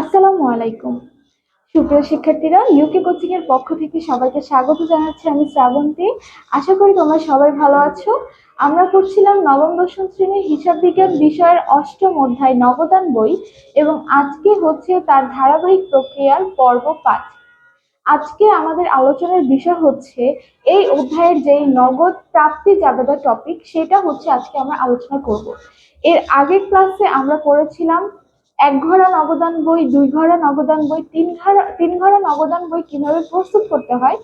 আসসালামু আলাইকুম। সুপ্রিয় শিক্ষার্থীরা ইউকে কোচিং এর পক্ষ থেকে সবাইকে স্বাগত জানাচ্ছি আমি শ্রাবন্তী। আশা করি তোমরা সবাই ভালো আছো। আমরা পড়ছিলাম নবম দশম শ্রেণির হিসাব বিজ্ঞান বিষয়ের অষ্টম অধ্যায় নবদান বই এবং আজকে হচ্ছে তার ধারাবাহিক প্রক্রিয়ার পর্ব পাঁচ আজকে আমাদের আলোচনার বিষয় হচ্ছে, এই অধ্যায়ের যে নগদ প্রাপ্তি জাবেদা টপিক সেটা হচ্ছে আজকে আমরা আলোচনা করব। এর আগের ক্লাসে আমরা পড়েছিলাম এক ঘরা নগদান বই, দুই ঘরা নগদান বই, তিন ঘরা তিন ঘরা নগদান বই কীভাবে প্রস্তুত করতে হয়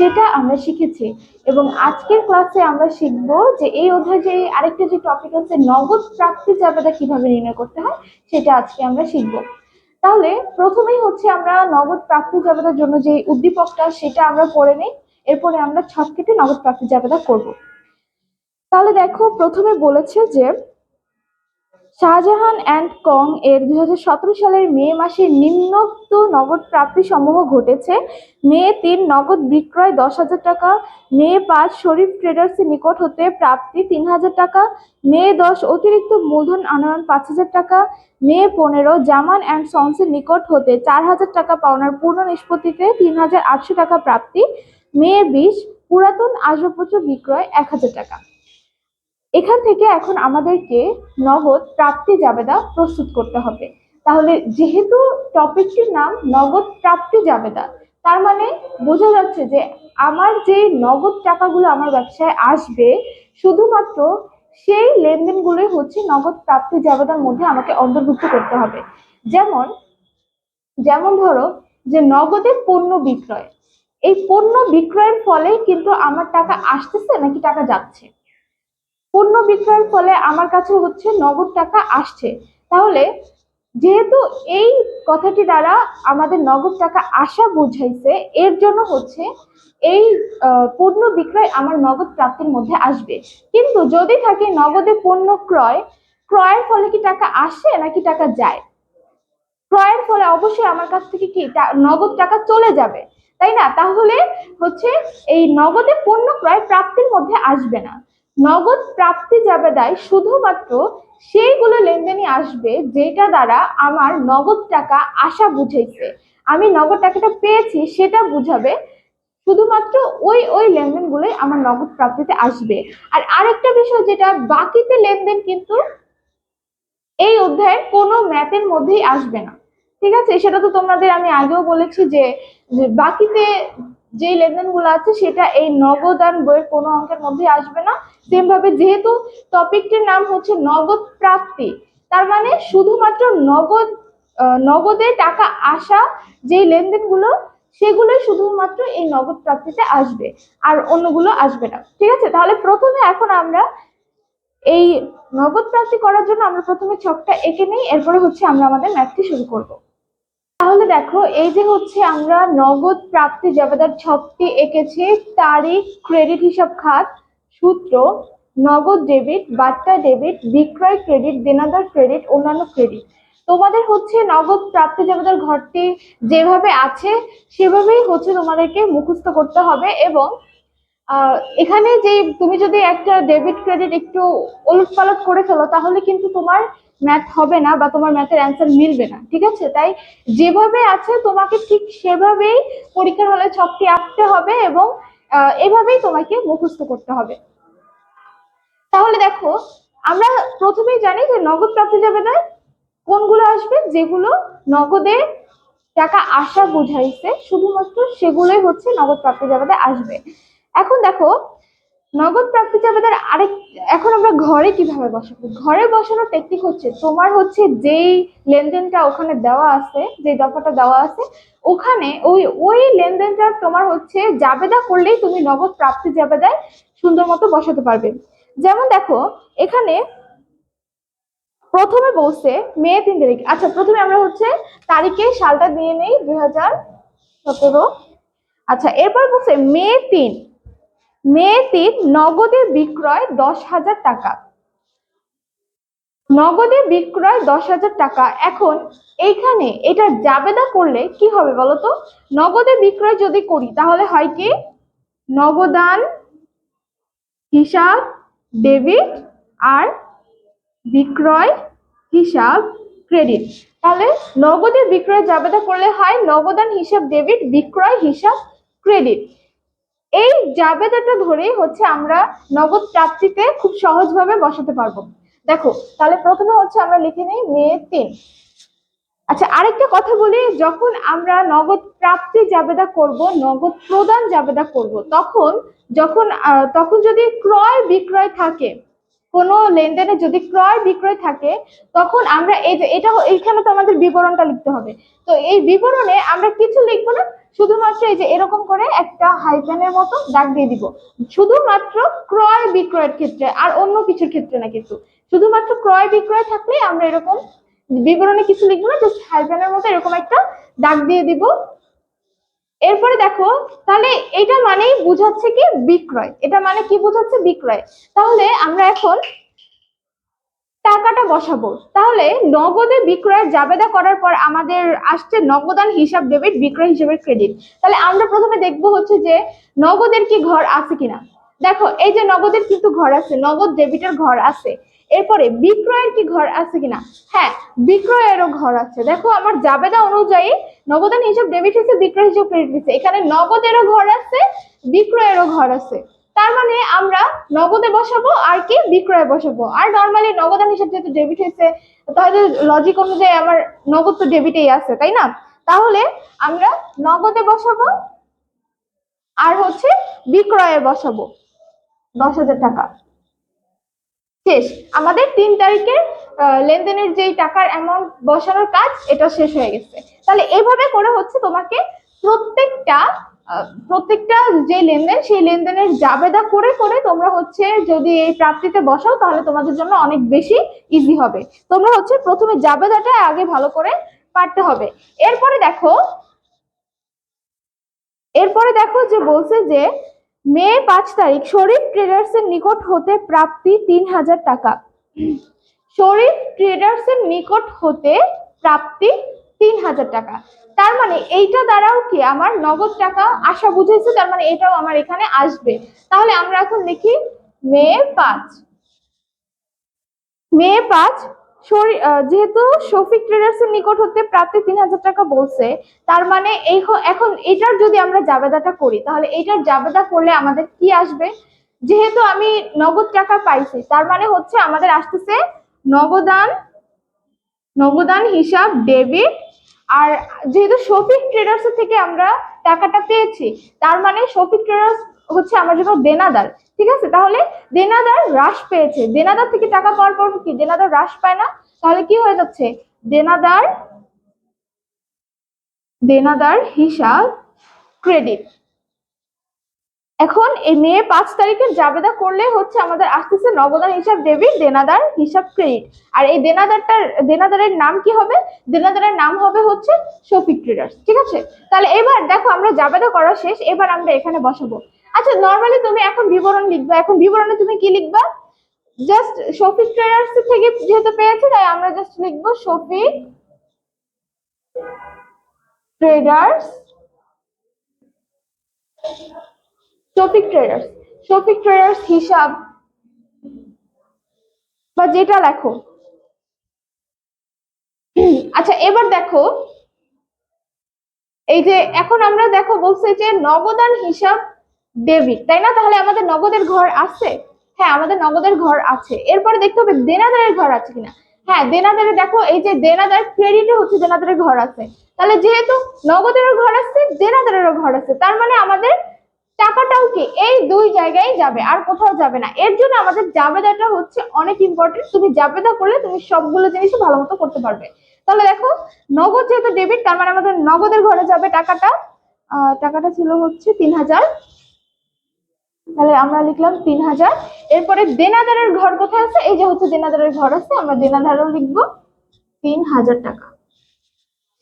সেটা আমরা শিখেছি। এবং আজকের ক্লাসে আমরা শিখব যে এই অধ্যায়ে যে আরেকটা যে টপিক আছে, নগদ প্রাপ্তি জাবেদা কীভাবে নির্ণয় করতে হয়, সেটা আজকে আমরা শিখব। তাহলে প্রথমেই হচ্ছে আমরা নগদ প্রাপ্তি জাবেদার জন্য যে উদ্দীপকটা, সেটা আমরা করে নিই। এরপরে আমরা ছক কেটে নগদ প্রাপ্তি জাবেদা করব। তাহলে দেখো, প্রথমে বলেছে যে শাহজাহান অ্যান্ড কং এর দুই হাজার সতেরো সালের মে মাসে নিম্নোক্ত নগদ প্রাপ্তি সমূহ ঘটেছে। মে তিন, নগদ বিক্রয় দশ হাজার টাকা। মে পাঁচ, শরীফ ট্রেডার্সের নিকট হতে প্রাপ্তি তিন হাজার টাকা। মে দশ, অতিরিক্ত মূলধন আনয়ন পাঁচ হাজার টাকা। মে পনেরো, জামান অ্যান্ড সন্সের নিকট হতে চার হাজার টাকা পাওনার পূর্ণ নিষ্পত্তিতে তিন হাজার আটশো টাকা প্রাপ্তি। মে বিশ, পুরাতন আসবাবপত্র বিক্রয় এক হাজার টাকা। এখান থেকে এখন আমাদেরকে নগদ প্রাপ্তি জাবেদা প্রস্তুত করতে হবে। তাহলে যেহেতু টপিকটির নাম নগদ প্রাপ্তি জাবেদা, তার মানে বোঝা যাচ্ছে যে আমার যে নগদ টাকাগুলো আমার ব্যবসায় আসবে, শুধুমাত্র সেই লেনদেনগুলোই হচ্ছে নগদ প্রাপ্তি জাবেদার মধ্যে আমাকে অন্তর্ভুক্ত করতে হবে। যেমন যেমন ধরো যে নগদে পণ্য বিক্রয়। এই পণ্য বিক্রয়ের ফলে কিন্তু আমার টাকা আসতেছে নাকি টাকা যাচ্ছে? পণ্য বিক্রয়ের ফলে আমার কাছে হচ্ছে নগদ টাকা আসছে। তাহলে যেহেতু এই কথাটি দ্বারা আমাদের নগদ টাকা আসা বুঝাইছে, এর জন্য হচ্ছে এই পণ্য বিক্রয় আমার নগদ প্রাপ্তির মধ্যে আসবে। কিন্তু যদি থাকে নগদে পণ্য ক্রয়, ক্রয়ের ফলে কি টাকা আসে নাকি টাকা যায়? ক্রয়ের ফলে অবশ্যই আমার কাছ থেকে কি নগদ টাকা চলে যাবে, তাই না? তাহলে হচ্ছে এই নগদে পণ্য ক্রয় প্রাপ্তির মধ্যে আসবে না। নগদ প্রাপ্তি যাবে জাবেদায় শুধুমাত্র সেইগুলো লেনদেনই আসবে যেটা দ্বারা আমার নগদ টাকা আসা বুঝাইছে আমি নগদ টাকাটা পেয়েছি, সেটা বুঝাবে শুধুমাত্র ওই ওই লেনদেনগুলোই আমার নগদ প্রাপ্তিতে আসবে। আর আরেকটা বিষয় যেটা, বাকিতে লেনদেন কিন্তু এই অধ্যায়ের কোনো ম্যাথের মধ্যেই আসবে না। ঠিক আছে? সেটা তো তোমাদের আমি আগেও বলেছি যে বাকিতে যে লেনদেনগুলো আছে, সেটা এই নগদান বইয়ের কোনো অঙ্কের মধ্যে আসবে না। সেম ভাবে যেহেতু টপিকটির নাম হচ্ছে নগদ প্রাপ্তি, তার মানে শুধুমাত্র নগদ নগদে টাকা আসা যে লেনদেনগুলো সেগুলোই শুধুমাত্র এই নগদ প্রাপ্তিতে আসবে, আর অন্যগুলো আসবে না। ঠিক আছে? তাহলে প্রথমে এখন আমরা এই নগদ প্রাপ্তি করার জন্য আমরা প্রথমে ছকটা এঁকে নেই, এরপরে হচ্ছে আমরা আমাদের ম্যাথটি শুরু করব। তাহলে দেখো, এই যে হচ্ছে আমরা নগদ প্রাপ্তি জবাদার ছকটি এঁকেছি তারিখ ক্রেডিট হিসাব খাত, সূত্র, নগদ ডেবিট বার্তা ডেবিট বিক্রয় ক্রেডিট দেনাদার ক্রেডিট অন্যান্য ক্রেডিট তোমাদের হচ্ছে নগদ প্রাপ্তি জবাদার ঘরটি যেভাবে আছে, সেভাবেই হচ্ছে তোমাদেরকে মুখস্থ করতে হবে এবং এখানে যে তুমি যদি একটা ডেবিট ক্রেডিট একটু ওলট পালট করে ফেলো, তাহলে কিন্তু তোমার ম্যাথ হবে না বা তোমার ম্যাথের অ্যান্সার মিলবে না, ঠিক আছে? তাই যেভাবে আছে তোমাকে ঠিক সেভাবেই পরীক্ষার হলে ছকটি আঁকতে হবে এবং এভাবেই তোমাকে মুখস্থ করতে হবে। তাহলে দেখো, আমরা প্রথমেই জানি যে নগদ প্রাপ্তি যাবে না কোনগুলো আসবে যেগুলো নগদে টাকা আসা বুঝাইছে, শুধুমাত্র সেগুলোই হচ্ছে নগদ প্রাপ্তি যাবে আসবে। এখন দেখো নগদ প্রাপ্তি চাবিদার আরেক, এখন আমরা ঘরে কীভাবে বসাবো? ঘরে বসানোর টেকনিক হচ্ছে, তোমার হচ্ছে যেই লেনদেনটা ওখানে দেওয়া আছে যে দফাটা দেওয়া আছে, ওখানে ওই ওই লেনদেনটা তোমার হচ্ছে জাবেদা করলেই তুমি নগদ প্রাপ্তি জাবেদায় সুন্দর মতো বসাতে পারবে। যেমন দেখো, এখানে প্রথমে বলছে মে তিন তারিখ। আচ্ছা প্রথমে আমরা হচ্ছে তারিখে সালটা দিয়ে নেই, দুই হাজার সতেরো। আচ্ছা এরপর বলছে মে তিন। মে তিন নগদে বিক্রয় দশ হাজার টাকা। নগদে বিক্রয় দশ হাজার টাকা। এখন এইখানে এটা জাবেদা করলে কি হবে বলতো নগদে বিক্রয় যদি করি, তাহলে হয় কি? নগদান, হিসাব, ডেবিট আর বিক্রয়, হিসাব, ক্রেডিট। তাহলে নগদে বিক্রয় জাবেদা করলে হয় নগদান, হিসাব, ডেবিট, বিক্রয়, হিসাব, ক্রেডিট। এই জাবেদাটা ধরেই হচ্ছে আমরা নগদ প্রাপ্তিতে খুব সহজভাবে বসাতে পারব। দেখো, তাহলে প্রথমে হচ্ছে আমরা লিখে নিই মে তিন। আচ্ছা আরেকটা কথা বলি, যখন আমরা নগদ প্রাপ্তি জাবেদা করব, নগদ প্রদান জাবেদা করব, তখন, যখন তখন যদি ক্রয় বিক্রয় থাকে, কোনো লেনদেনে যদি ক্রয় বিক্রয় থাকে, তখন আমরা এই যে, এটা এইখানে তো আমাদের বিবরণটা লিখতে হবে। তো এই বিবরণে আমরা কিছু লিখব না শুধুমাত্র এই যে এরকম করে একটা হাইফেনের মতো দাগ দিয়ে দিব। শুধুমাত্র ক্রয় বিক্রয়ের ক্ষেত্রে আর অন্য কিছুর ক্ষেত্রে না কিন্তু। শুধুমাত্র ক্রয় বিক্রয় থাকলে আমরা এরকম বিবরণে কিছু লিখব না জাস্ট হাইফেনের মতো এরকম একটা দাগ দিয়ে দিব। এরপরে দেখো, তাহলে এটা মানেই বোঝাচ্ছে কি বিক্রয়। এটা মানে কি বোঝাচ্ছে? বিক্রয়। তাহলে আমরা এখন টাকাটা বসাবো। তাহলে নগদে বিক্রয়ের জাবেদা করার পর আমাদের আসছে নগদান হিসাব ডেবিট বিক্রয় হিসাবের ক্রেডিট তাহলে আমরা প্রথমে দেখব হচ্ছে যে নগদের কি ঘর আছে কিনা। দেখো, এই যে নগদের কিন্তু ঘর আছে, নগদ ডেবিটের ঘর আছে। এরপরে বিক্রয়ের কি ঘর আছে কিনা? হ্যাঁ বিক্রয়েরও ঘর আছে। দেখো, আমার জাবেদা অনুযায়ী নগদান হিসাব ডেবিট হয়েছে, বিক্রয় হিসাব ক্রেডিট হয়েছে। এখানে নগদেরও ঘর আছে, বিক্রয়েরও ঘর আছে। তার মানে আমরা নগদে বসাবো আর কি বিক্রয়ে বসাবো। আর নর্মালি নগদান হিসাব যেহেতু ডেবিট হয়েছে, তাহলে লজিক অনুযায়ী আমার নগদ তো ডেবিটেই আছে, তাই না? তাহলে আমরা নগদে বসাবো আর হচ্ছে বিক্রয়ে বসাবো, দশ হাজার টাকা। শেষ। আমাদের তিন তারিখের লেনদেনের যেই টাকার অ্যামাউন্ট বসানোর কাজ, এটা শেষ হয়ে গেছে। তাহলে এইভাবে করে হচ্ছে তোমাকে প্রত্যেকটা প্রত্যেকটা যে লেনদেন, সেই লেনদেনের জাবেদা করে করে তোমরা হচ্ছে যদি এই প্রাপ্তিতে বসাও, তাহলে তোমাদের জন্য অনেক বেশি ইজি হবে। তোমরা হচ্ছে প্রথমে জাবেদাটা আগে ভালো করে পারতে হবে। এরপরে দেখো এরপরে দেখো যে বলছে যে, মে পাঁচ তারিখ, শরীফ ট্রেডার্স এর নিকট হতে প্রাপ্তি তিন হাজার টাকা। শরীফ ট্রেডার্স এর নিকট হতে প্রাপ্তি তিন হাজার টাকা। তার মানে এইটা দ্বারাও কি আমার নগদ টাকা আসা বুঝেছে? তার মানে এটাও আমার এখানে আসবে। তাহলে আমরা এখন দেখি মে পাঁচ। মে পাঁচ যেহেতু শফিক ট্রেডার্স এর নিকট হতে প্রাপ্তি তিন হাজার টাকা বলছে, তার মানে এই এখন এটার যদি আমরা জাবেদাটা করি, তাহলে এটার জাবেদা করলে আমাদের কি আসবে? যেহেতু আমি নগদ টাকা পাইছি, তার মানে হচ্ছে আমাদের আসতেছে নগদান নগদান হিসাব ডেবিট আর যেহেতু শফিক ট্রেডার্স থেকে আমরা টাকাটা পেয়েছি, তার মানে শফিক ট্রেডার্স হচ্ছে আমার জন্য দেনাদার, ঠিক আছে? তাহলে দেনাদার হ্রাস পেয়েছে। দেনাদার থেকে টাকা পাওয়ার পর কি? দেনাদার হ্রাস পায় না? তাহলে কি হয়ে যাচ্ছে? দেনাদার দেনাদার হিসাব ক্রেডিট এখন এই মে পাঁচ তারিখে জাবেদা করলে হচ্ছে আমাদের আসতেছে নগদান হিসাব ডেবিট দেনাদার হিসাব ক্রেডিট। আর এই দেনাদারটার, দেনাদারের নাম কি হবে? দেনাদারের নাম হবে হচ্ছে শফিক ট্রেডার্স, ঠিক আছে? তাহলে এবার দেখো আমরা জাবেদা করা শেষ, এবার আমরা এখানে বসাবো। আচ্ছা নর্মালি তুমি এখন বিবরণ লিখবা, এখন বিবরণে তুমি কি লিখবা? জাস্ট শফিক ট্রেডার্স থেকে যেহেতু পেয়েছি, তাই আমরা জাস্ট লিখব Shafiq traders Shafiq traders Shafiq traders হিসাব বা যেটা লেখো। আচ্ছা এবার দেখো, এই যে এখন আমরা দেখো বলছে যে নগদান হিসাব ডেবিট তাই না? তাহলে আমাদের নগদের ঘর আছে? হ্যাঁ আমাদের নগদের ঘর আছে। এরপরে দেখতে হবে দেনাদারের ঘর আছে কিনা? হ্যাঁ দেনাদারে দেখো, এই যে দেনাদার ক্রেডিটে হচ্ছে দেনাদারের ঘর আছে। তাহলে যেহেতু নগদেরও ঘর আছে, দেনাদারেরও ঘর আছে, তার মানে আমাদের টাকাটাও কি এই দুই জায়গায় যাবে, আর কোথাও যাবে না। এর জন্য আমাদের জাবেদাটা হচ্ছে অনেক ইম্পর্টেন্ট তুমি জাবেদা করলে তুমি সবগুলো জিনিসই ভালো মতো করতে পারবে। তাহলে দেখো, নগদ যেহেতু ডেবিট তার মানে আমাদের নগদের ঘরে যাবে টাকাটা। টাকাটা ছিল হচ্ছে তিন হাজার। তাহলে আমরা লিখলাম তিন হাজার। এরপরে দেনাদারের ঘর কোথায় আছে? এই যে হচ্ছে দেনাদারের ঘর আছে, আমরা দেনাদারও লিখব তিন হাজার টাকা।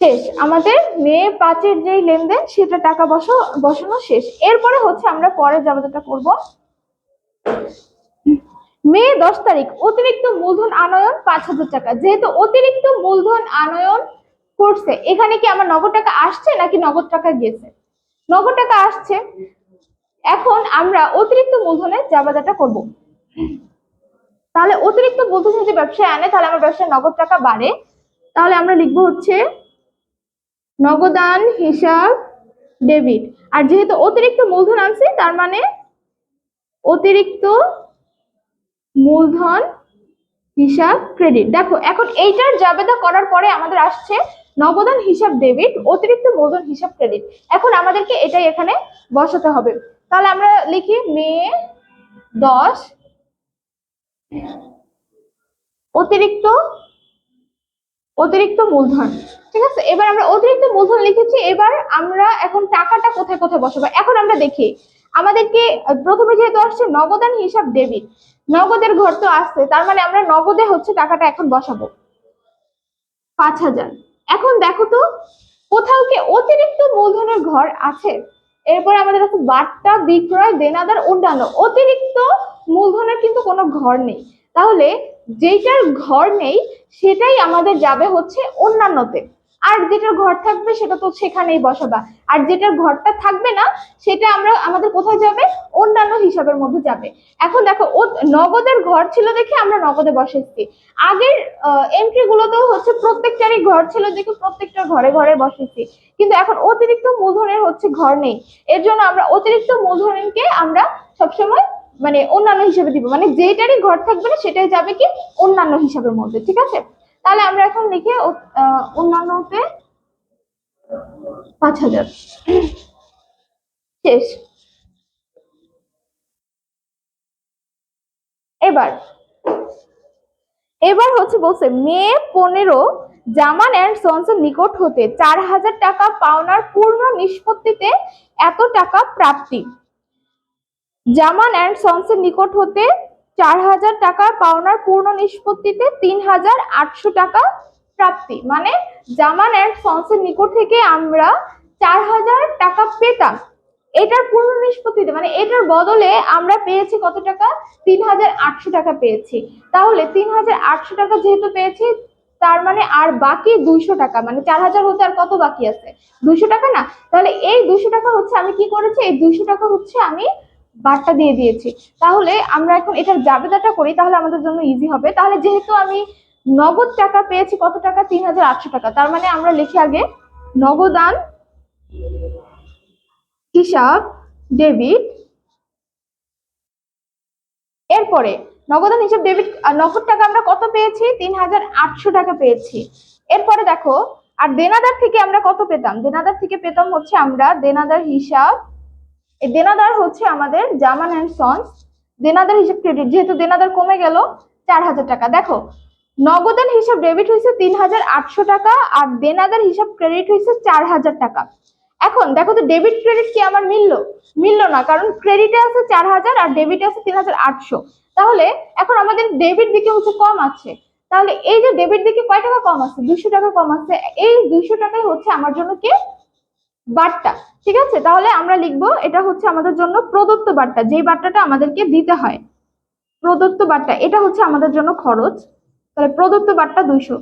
শেষ। আমাদের মে পাঁচের যেই লেনদেন, সেটা টাকা বসা, বসানো শেষ। এরপরে হচ্ছে আমরা পরে জাবেদাটা করব। মে দশ তারিখ, অতিরিক্ত মূলধন আনয়ন পাঁচ হাজার টাকা। যেহেতু অতিরিক্ত মূলধন আনয়ন করছে, এখানে কি আমার নগদ টাকা আসছে নাকি নগদ টাকা গেছে? নগদ টাকা আসছে। এখন আমরা অতিরিক্ত মূলধনের জাবেদাটা করব। তাহলে অতিরিক্ত মূলধন যদি ব্যবসায় আনে, তাহলে আমার ব্যবসায় নগদ টাকা বাড়ে। তাহলে আমরা লিখব হচ্ছে নগদান, হিসাব, ডেবিট। আর যেহেতু অতিরিক্ত মূলধন আনছি, তার মানে অতিরিক্ত মূলধন, হিসাব, ক্রেডিট। দেখো, এখন এইটার জাবেদা করার পরে আমাদের আসছে নগদান, হিসাব, ডেবিট, অতিরিক্ত মূলধন, হিসাব, ক্রেডিট। এখন আমাদেরকে এটাই এখানে বসাতে হবে। তাহলে আমরা লিখি মে দশ। অতিরিক্ত অতিরিক্ত মূলধন, ঠিক আছে? এবার আমরা অতিরিক্ত মূলধন লিখেছি, এবার আমরা এখন টাকাটা কোথায় কোথায় বসাবো? এখন আমরা দেখি, আমাদেরকে প্রথমে যেহেতু আসছে নগদান হিসাব ডেবিট, নগদের ঘর তো আসছে, তার মানে আমরা নগদে হচ্ছে টাকাটা এখন বসাবো। পাঁচ হাজার। এখন দেখো তো, কোথাও কি অতিরিক্ত মূলধনের ঘর আছে? এরপর আমাদের কাছে বাট্টা, বিক্রয়, দেনাদার, অন্যান্য অতিরিক্ত মূলধনের কিন্তু কোনো ঘর নেই। তাহলে যেটার ঘর নেই, সেটাই আমাদের যাবে হচ্ছে অন্যান্যতে। আর যেটার ঘর থাকবে, সেটা তো সেখানেই বসাবা। আর যেটার ঘরটা থাকবে না, সেটা আমরা আমাদের কোথায় যাবে? অন্যান্য হিসাবের মধ্যে যাবে। এখন দেখো, ও নগদের ঘর ছিল দেখে আমরা নগদে বসেছি। আগের এন্ট্রি গুলোতেও হচ্ছে প্রত্যেকটারই ঘর ছিল দেখে প্রত্যেকটা ঘরে ঘরে বসেছি। কিন্তু এখন অতিরিক্ত মূলধনের হচ্ছে ঘর নেই। এর জন্য আমরা অতিরিক্ত মূলধনকে আমরা সবসময় মানে অন্যান্য হিসেবে দিব। মানে যেটারই ঘর থাকবে না, সেটাই যাবে কি অন্যান্য হিসাবের মধ্যে, ঠিক আছে? তাহলে আমরা এখন লিখে অন্যান্যতে পাঁচ হাজার। শেষ। এবার এবার হচ্ছে বলছে, মে পনেরো জামান অ্যান্ড সন্সের নিকট হতে চার হাজার টাকা পাওনার পূর্ণ নিষ্পত্তিতে এত টাকা প্রাপ্তি। জামান অ্যান্ড সন্সের নিকট হতে চার হাজার টাকা, পাওনার পূর্ণ নিষ্পত্তিতে তিন হাজার আটশো টাকা প্রাপ্তি। মানে জামান অ্যান্ড সন্সের নিকট থেকে আমরা চার হাজার টাকা পেতাম। এটার পূর্ণ নিষ্পত্তিতে মানে এটার বদলে আমরা পেয়েছি কত টাকা? তিন হাজার আটশো টাকা পেয়েছি। তাহলে তিন হাজার আটশো টাকা যেহেতু পেয়েছি, তার মানে আর বাকি দুইশো টাকা মানে চার হাজার হতে আর কত বাকি আছে? দুইশো টাকা না? তাহলে এই দুইশো টাকা হচ্ছে আমি কি করেছি? এই দুইশো টাকা হচ্ছে আমি বারটা দিয়ে দিয়েছি। তাহলে আমরা এখন এটার জাবেদাটা করি, তাহলে আমাদের জন্য ইজি হবে। তাহলে যেহেতু আমি নগদ টাকা পেয়েছি, কত টাকা? তিন হাজার আটশো টাকা। তার মানে আমরা লিখি আগে, নগদান, হিসাব ডেবিট এরপরে নগদান, হিসাব ডেবিট নগদ টাকা আমরা কত পেয়েছি? তিন হাজার আটশো টাকা পেয়েছি। এরপরে দেখো, আর দেনাদার থেকে আমরা কত পেতাম? দেনাদার থেকে পেতাম হচ্ছে আমরা দেনাদার, হিসাব এই দেনাদার হচ্ছে আমাদের জামান অ্যান্ড সন্স। দেনাদার হিসাব ক্রেডিট যেহেতু দেনাদার কমে গেল চার হাজার টাকা। দেখো নগদান হিসাব ডেবিট হয়েছে তিন হাজার আটশো টাকা আর দেনাদার হিসাব ক্রেডিট হয়েছে চার হাজার টাকা। এখন দেখো তো ডেবিট ক্রেডিট কি আমার মিললো? মিললো না, কারণ ক্রেডিটে আছে চার হাজার আর ডেবিটে আছে তিন হাজার আটশো। তাহলে এখন আমাদের ডেবিট দিকে হচ্ছে কম আছে। তাহলে এই যে ডেবিট দিকে কয় টাকা কম আছে? দুশো টাকা কম আছে। এই দুশো টাকাই হচ্ছে আমার জন্য কি? বার্তা, ঠিক আছে? তাহলে আমরা লিখব, এটা হচ্ছে আমাদের জন্য প্রদত্ত বার্তা, যেই বার্তাটা আমাদেরকে দিতে হয়। প্রদত্ত বার্তা, এটা হচ্ছে আমাদের জন্য খরচ। তাহলে প্রদত্ত বার্তা দুইশো।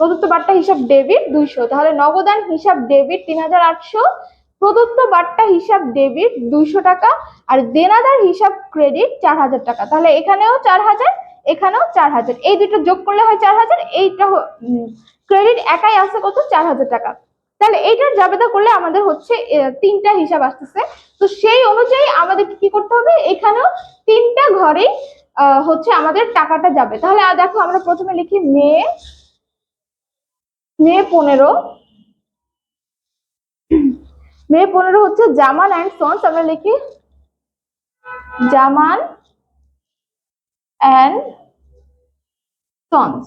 প্রদত্ত বার্তা হিসাব ডেবিট দুইশো। তাহলে নগদান হিসাব ডেবিট তিন হাজার আটশো। প্রদত্ত বার্তা হিসাব ডেবিট দুইশো টাকা। আর দেনাদার হিসাব ক্রেডিট চার হাজার টাকা। তাহলে এখানেও চার হাজার, এখানেও চার হাজার। এই দুটো যোগ করলে হয় চার হাজার, এইটা ক্রেডিট একাই আছে কত? চার হাজার টাকা। তাহলে এইটার জাবেদা করলে আমাদের হচ্ছে তিনটা হিসাব আসতেছে। তো সেই অনুযায়ী আমাদের কি করতে হবে? এখানেও তিনটা ঘরেই হচ্ছে আমাদের টাকাটা যাবে। তাহলে দেখো আমরা প্রথমে লিখি মে মে পনেরো। মে পনেরো হচ্ছে জামান অ্যান্ড সন্স, আমরা লিখি Zaman and sons.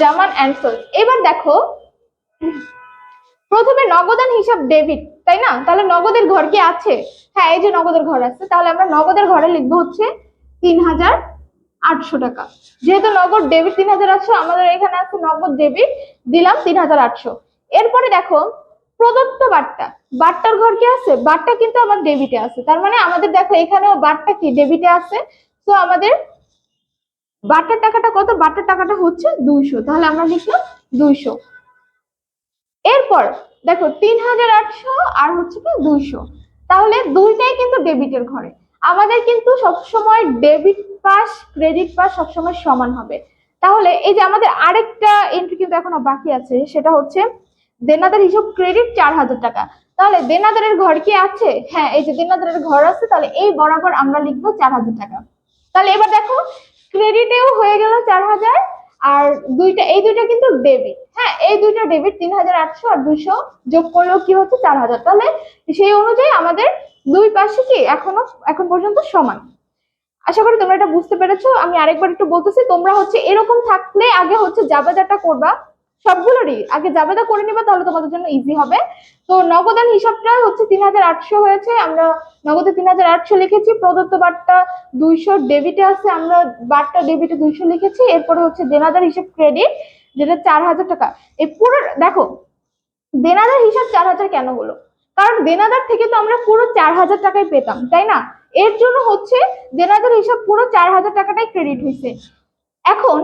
Zaman and sons. এবার দেখো প্রথমে নগদান হিসাব ডেবিট, তাই না? তাহলে নগদের ঘর কি আছে? হ্যাঁ এই যে নগদের ঘর আছে, তাহলে আমরা নগদের ঘরে লিখব হচ্ছে তিন হাজার আটশো টাকা। যেহেতু নগদ ডেবিট তিন হাজার আটশো, আমাদের এখানে আছে নগদ ডেবিট, দিলাম তিন হাজার আটশো। এরপরে দেখো, প্রদত্ত বার্তা বার্তার ঘর কি আছে? বার্তা কিন্তু আমার ডেবিটে আছে। তার মানে আমাদের দেখো, এখানেও বার্তা কি? ডেবিটে আছে। তো আমাদের বার্তার টাকাটা কত? বার্তার টাকাটা হচ্ছে দুইশো। তাহলে আমরা লিখলাম দুইশো। এরপর দেখো তিন হাজার আটশো আর হচ্ছে কি দুইশো। তাহলে দুইটাই কিন্তু ডেবিটের ঘরে। আমাদের কিন্তু সবসময় ডেবিট পাস, ক্রেডিট পাস সবসময় সমান হবে। তাহলে এই যে আমাদের আরেকটা এন্ট্রি কিন্তু এখনও বাকি আছে, সেটা হচ্ছে দেনাদার হিসাব ক্রেডিট চার হাজার টাকা। তাহলে দেনাদারের ঘর কি আছে? হ্যাঁ এই যে দেনাদারের ঘর আছে, তাহলে এই বরাবর আমরা লিখব চার হাজার টাকা। তাহলে এবার দেখো, ক্রেডিটেও হয়ে গেল চার হাজার আর দুইটা, এই দুইটা কিন্তু ডেবিট হ্যাঁ এই দুইটা ডেবিট তিন হাজার আটশো আর দুইশো যোগ করলেও কি হচ্ছে? চার হাজার তাহলে সেই অনুযায়ী আমাদের দুই পাশে কি এখনও, এখন পর্যন্ত সমান? আশা করি তোমরা এটা বুঝতে পেরেছ। আমি আরেকবার একটু বলতেছি, তোমরা হচ্ছে এরকম থাকলে আগে হচ্ছে জাবেদাটা করবা। সবগুলোরই। আগে জাবেদা করে নিবা, তাহলে তোমাদের জন্য ইজি হবে। তো নগদান হিসাবটা হচ্ছে তিন হাজার আটশো হয়েছে। আমরা নগদে তিন হাজার আটশো লিখেছি, প্রদত্ত বারটা দুইশো ডেবিটে আছে, আমরা বারটা ডেবিটে দুইশো লিখেছি। এরপরে হচ্ছে দেনাদার হিসাব ক্রেডিট যেটা চার হাজার টাকা। এই পুরো, দেখো, দেনাদার হিসাব চার হাজার কেন হলো? কারণ দেনাদার থেকে তো আমরা পুরো চার হাজার টাকাই পেতাম, তাই না? এর জন্য হচ্ছে দেনাদার হিসাব পুরো চার হাজার টাকাটাই ক্রেডিট হয়েছে। এখন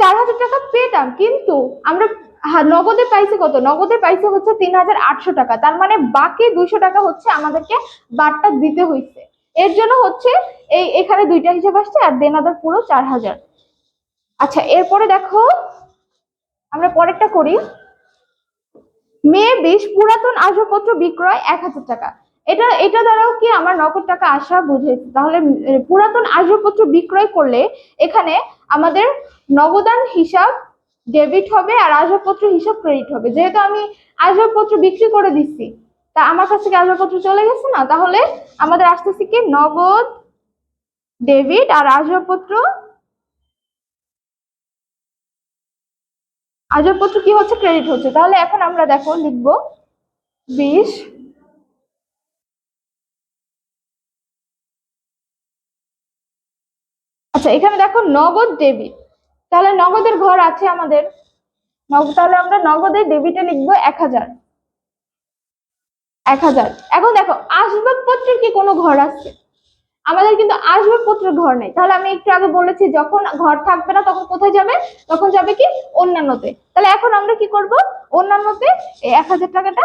চার হাজার টাকা পেতাম, কিন্তু আমরা হা- নগদে পাইছে কত? নগদে পাইছে হচ্ছে তিন হাজার আটশো টাকা। তার মানে বাকি দুইশো টাকা হচ্ছে আমাদেরকে বারটা দিতে হয়েছে এর জন্য হচ্ছে এই, এখানে দুইটা হিসাব আসছে আর দেনাদার পুরো চার হাজার। আচ্ছা এরপরে দেখো, আমরা পরেরটা করি। মে বিশ পুরাতন আসবাবপত্র বিক্রয় এক হাজার টাকা। এটা এটা দ্বারাও কি আমার নগদ টাকা আসা বুঝেছে? তাহলে পুরাতন আসবাবপত্র বিক্রয় করলে এখানে আমাদের নগদান হিসাব ডেবিট হবে আর আসবাবপত্র হিসাব ক্রেডিট হবে। যেহেতু আমি আসবাবপত্র বিক্রি করে দিচ্ছি, তা আমার কাছ থেকে আসবাবপত্র চলে গেছে না? তাহলে আমাদের আসতেছে কি নগদ ডেবিট আর আসবাবপত্র আসবাবপত্র কি হচ্ছে? ক্রেডিট হচ্ছে। তাহলে এখন আমরা দেখো, লিখব বিশ আচ্ছা এখানে দেখো নগদ ডেবিট তাহলে নগদের ঘর আছে আমাদের। তাহলে আমরা নগদের ডেবিটে লিখব এক হাজার। এক হাজার। এখন দেখো, আসবাবপত্রের কি কোনো ঘর আছে? আমাদের কিন্তু আসবাবপত্রের ঘর নেই। তাহলে আমি একটু আগে বলেছি, যখন ঘর থাকবে না তখন কোথায় যাবে? তখন যাবে কি? অন্যান্যতে। তাহলে এখন আমরা কি করব? অন্যান্যতে এক হাজার টাকাটা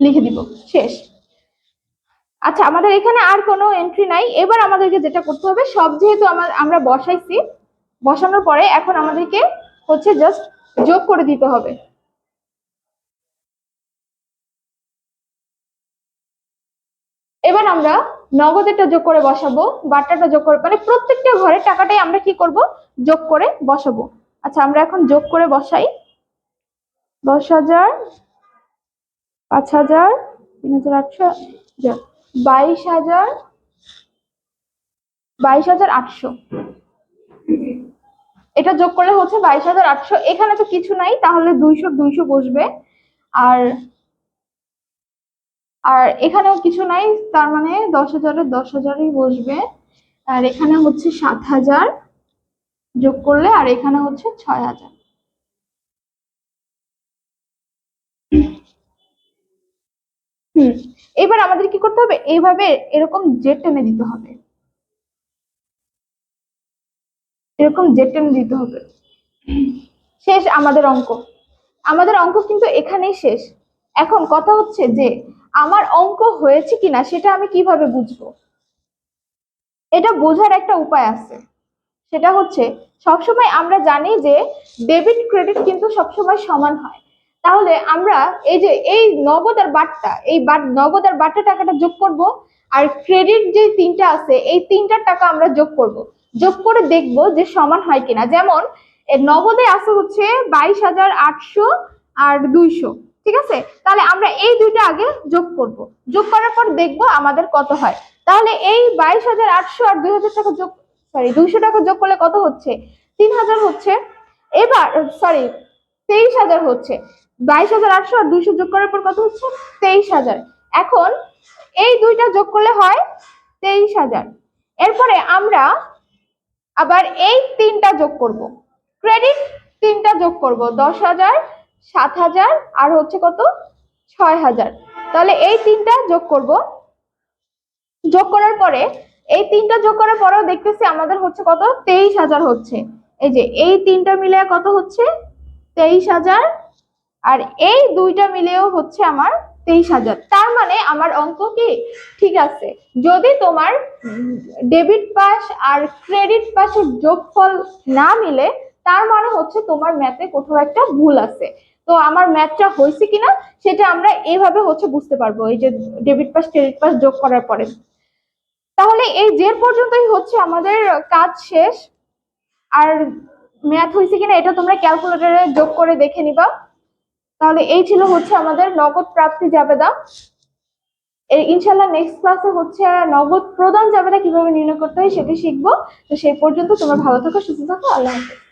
লিখে দিব। শেষ। আচ্ছা আমাদের এখানে আর কোনো এন্ট্রি নাই। এবার আমাদেরকে যেটা করতে হবে, সব যেহেতু আমার, আমরা বসাইছি, বসানোর পরে এখন আমাদেরকে হচ্ছে জাস্ট যোগ করে দিতে হবে। এবার আমরা নগদেরটা যোগ করে বসাবো বাট্টাটা যোগ করে মানে প্রত্যেকটা ঘরের টাকাটাই আমরা কি করব? যোগ করে বসাবো। আচ্ছা আমরা এখন যোগ করে বসাই। দশ হাজার, পাঁচ হাজার, তিন হাজার আটশো বাইশ হাজার বাইশ হাজার আটশো। এটা যোগ করলে হচ্ছে বাইশ হাজার আটশো। এখানে তো কিছু নাই, তাহলে দুইশো দুইশো বসবে। আর আর এখানেও কিছু নাই, তার মানে দশ হাজারের দশ হাজারই বসবে। আর এখানে হচ্ছে সাত হাজার যোগ করলে, আর এখানে হচ্ছে ছয় হাজার। হুম, এবার আমাদের কি করতে হবে? এইভাবে এরকম জেড টেনে দিতে হবে। এরকম জেড টেনে দিতে হবে। শেষ আমাদের অঙ্ক। আমাদের অঙ্ক কিন্তু এখানেই শেষ। এখন কথা হচ্ছে যে, আমার অঙ্ক হয়েছে কিনা সেটা আমি কীভাবে বুঝব? এটা বোঝার একটা উপায় আছে। সেটা হচ্ছে, সবসময় আমরা জানি যে ডেবিট ক্রেডিট কিন্তু সবসময় সমান হয়। তাহলে আমরা এই যে এই নগদ আর বাট্টা, এই নগদ আর বাট্টা টাকাটা যোগ করব আর ক্রেডিট যে তিনটা আছে, এই তিনটার টাকা আমরা যোগ করব। যোগ করে দেখব যে সমান হয় কিনা। যেমন নগদে আছে হচ্ছে বাইশ হাজার আটশো আর দুইশো, ঠিক আছে? তাহলে আমরা এই দুইটা আগে যোগ করব। যোগ করার পর দেখব আমাদের কত হয়। তাহলে এই বাইশ হাজার আটশো আর দুই হাজার টাকা যোগ সরি দুইশো টাকা যোগ করলে কত হচ্ছে? তিন হাজার হচ্ছে, এবার সরি তেইশ হাজার হচ্ছে। বাইশ হাজার আটশো আর দুইশো যোগ করার পর কত হচ্ছে? তেইশ হাজার। এখন এই দুইটা যোগ করলে হয় তেইশ হাজার। এরপরে আমরা আবার এই তিনটা যোগ করব। ক্রেডিট তিনটা যোগ করব, দশ হাজার, সাত হাজার, আর হচ্ছে কত? ছয় হাজার। তাহলে এই তিনটা যোগ করব। যোগ করার পরে, এই তিনটা যোগ করার পরেও দেখতেছি আমাদের হচ্ছে কত? তেইশ হাজার হচ্ছে। এই যে এই তিনটা মিলে কত হচ্ছে? তেইশ হাজার আর এই দুইটা মিলেও হচ্ছে আমার তেইশ হাজার। তার মানে আমার অঙ্ক কি? ঠিক আছে। যদি তোমার ডেবিট পাস আর ক্রেডিট পাসের যোগফল না মিলে, তার মানে হচ্ছে তোমার ম্যাথে কোথাও একটা ভুল আছে। তো আমার ম্যাথটা হয়েছে কিনা, সেটা আমরা এইভাবে হচ্ছে বুঝতে পারব, এই যে ডেবিট পাস, ক্রেডিট পাস যোগ করার পরে। তাহলে এই জের পর্যন্তই হচ্ছে আমাদের কাজ শেষ। আর ম্যাথ হয়েছে কিনা, এটা তোমরা ক্যালকুলেটরে যোগ করে দেখে নিবা। তাহলে এই ছিল হচ্ছে আমাদের নগদ প্রাপ্তি জাবেদা। ইনশাল্লাহ নেক্সট ক্লাসে হচ্ছে নগদ প্রদান জাবেদা কীভাবে নির্ণয় করতে হয় সেটি শিখব। তো সেই পর্যন্ত তোমার ভালো থাকো, সুস্থ থাকো, আল্লাহ হাফেজ।